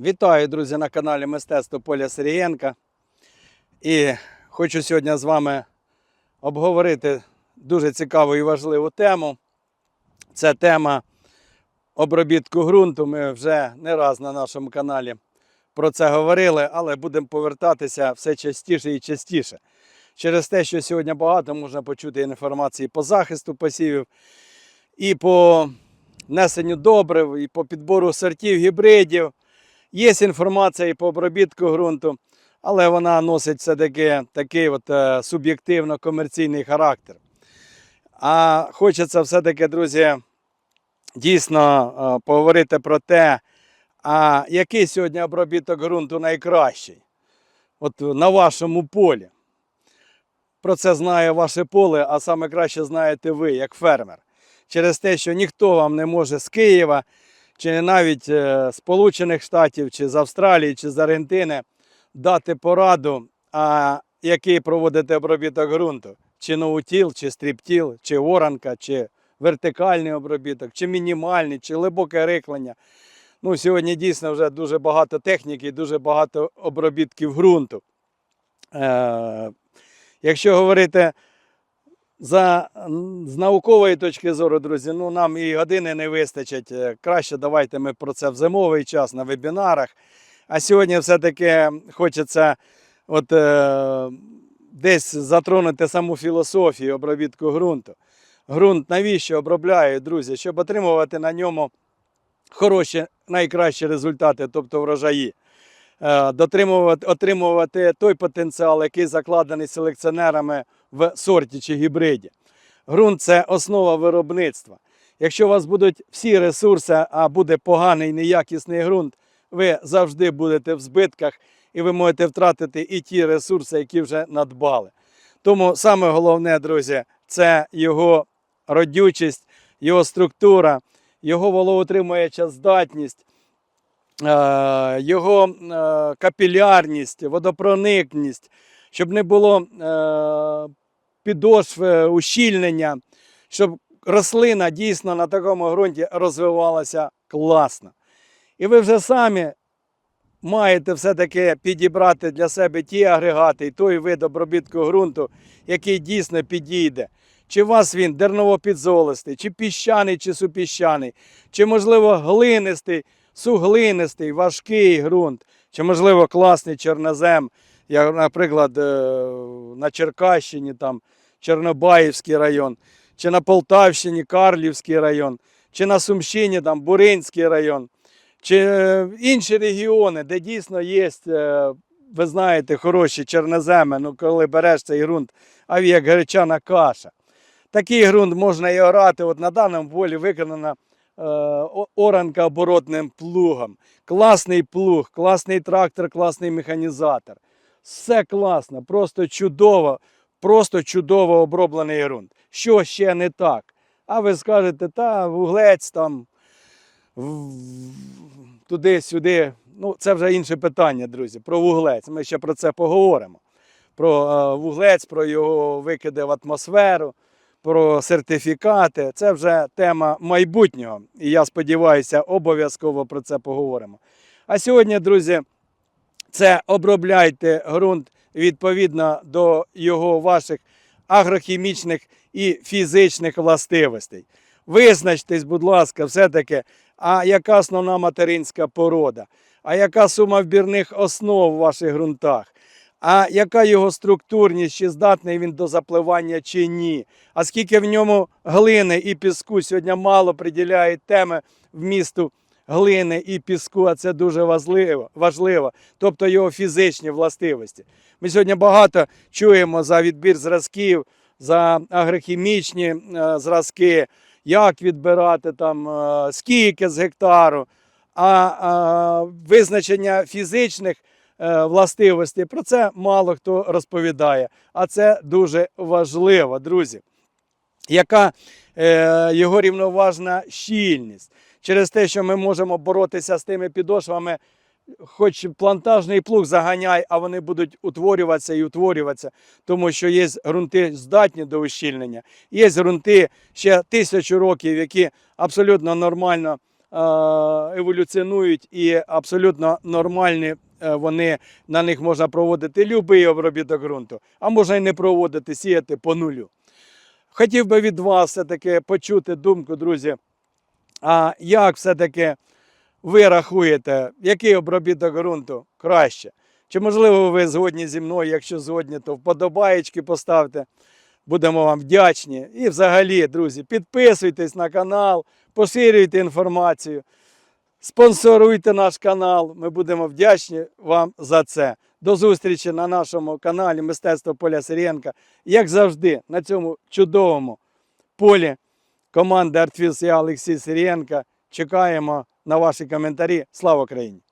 Вітаю, друзі, на каналі Мистецтво Поля Сирієнка. І хочу сьогодні з вами обговорити дуже цікаву і важливу тему. Це тема обробітку ґрунту. Ми вже не раз на нашому каналі про це говорили, але будемо повертатися все частіше і частіше. Через те, що сьогодні багато можна почути інформації по захисту посівів і по несенню добрив, і по підбору сортів гібридів. Є інформація і по обробітку ґрунту, але вона носить все-таки такий от, е, суб'єктивно-комерційний характер. А хочеться все-таки, друзі, дійсно е, поговорити про те, а який сьогодні обробіток ґрунту найкращий от на вашому полі. Про це знає ваше поле, а саме краще знаєте ви, як фермер. Через те, що ніхто вам не може з Києва чи навіть е, Сполучених Штатів, чи з Австралії, чи з Аргентини дати пораду, а який проводити обробіток ґрунту, чи ноутіл, чи стріптіл, чи оранка, чи вертикальний обробіток, чи мінімальний, чи глибоке риклення. Ну, сьогодні дійсно вже дуже багато техніки, дуже багато обробітків ґрунту. Е, якщо говорити за, з наукової точки зору, друзі, ну нам і години не вистачить. Е, Краще давайте ми про це в зимовий час на вебінарах. А сьогодні все-таки хочеться от, е, десь затронути саму філософію обробітку ґрунту. Ґрунт навіщо обробляють, друзі? Щоб отримувати на ньому хороші, найкращі результати, тобто врожаї. Е, дотримувати, отримувати той потенціал, який закладений селекціонерами в сорті чи гібриді. Ґрунт це основа виробництва. Якщо у вас будуть всі ресурси, а буде поганий неякісний ґрунт, ви завжди будете в збитках і ви можете втратити і ті ресурси, які вже надбали. Тому саме головне, друзі, це його родючість, його структура, його вологоутримуюча здатність, е, його е, капілярність, водопроникність, щоб не було е, підошв, е, ущільнення, щоб рослина дійсно на такому ґрунті розвивалася класно. І ви вже самі маєте все-таки підібрати для себе ті агрегати і той вид обробітку ґрунту, який дійсно підійде. Чи у вас він дерново-підзолистий, чи піщаний, чи супіщаний, чи, можливо, глинистий, суглинистий, важкий ґрунт, чи, можливо, класний чорнозем, як, наприклад, е, на Черкащині, там, Чорнобаївський район, чи на Полтавщині Карлівський район, чи на Сумщині там, Буринський район, чи е, інші регіони, де дійсно є, е, ви знаєте, хороші чорноземи, ну коли береш цей ґрунт, а як гречана каша. Такий ґрунт можна і орати. От на даному полі виконана е, оранка оборотним плугом. Класний плуг, класний трактор, класний механізатор. Все класно, просто чудово, просто чудово оброблений ґрунт. Що ще не так? А ви скажете, та вуглець там туди-сюди. Ну, це вже інше питання, друзі. Про вуглець. Ми ще про це поговоримо. Про е, вуглець, про його викиди в атмосферу, про сертифікати. Це вже тема майбутнього. І я сподіваюся, обов'язково про це поговоримо. А сьогодні, друзі, це обробляйте ґрунт відповідно до його ваших агрохімічних і фізичних властивостей. Визначтесь, будь ласка, все-таки, а яка основна материнська порода, а яка сума вбірних основ в ваших ґрунтах, а яка його структурність, чи здатний він до запливання чи ні, а скільки в ньому глини і піску? Сьогодні мало приділяють теми вмісту глини і піску, а це дуже важливо, важливо, тобто його фізичні властивості. Ми сьогодні багато чуємо за відбір зразків, за агрохімічні е, зразки, як відбирати там, е, скільки з гектару, а, е, визначення фізичних властивостей про це мало хто розповідає. А це дуже важливо, друзі. Яка його рівноважна щільність? Через те, що ми можемо боротися з тими підошвами, хоч плантажний плуг заганяй, а вони будуть утворюватися і утворюватися, тому що є ґрунти здатні до ущільнення, є ґрунти ще тисячу років, які абсолютно нормально еволюціонують і абсолютно нормальні. е, Вони на них можна проводити будь-який обробіток ґрунту, а можна і не проводити, сіяти по нулю. Хотів би від вас все-таки почути думку, друзі. А як все-таки ви рахуєте, який обробіток ґрунту краще? Чи можливо ви згодні зі мною? Якщо згодні, то вподобаєчки поставте. Будемо вам вдячні. І взагалі, друзі, підписуйтесь на канал, поширюйте інформацію, спонсоруйте наш канал. Ми будемо вдячні вам за це. До зустрічі на нашому каналі Мистецтво Поля Сирієнка. Як завжди, на цьому чудовому полі команди Артвіс і Олексій Сирієнка. Чекаємо на ваші коментарі. Слава Україні!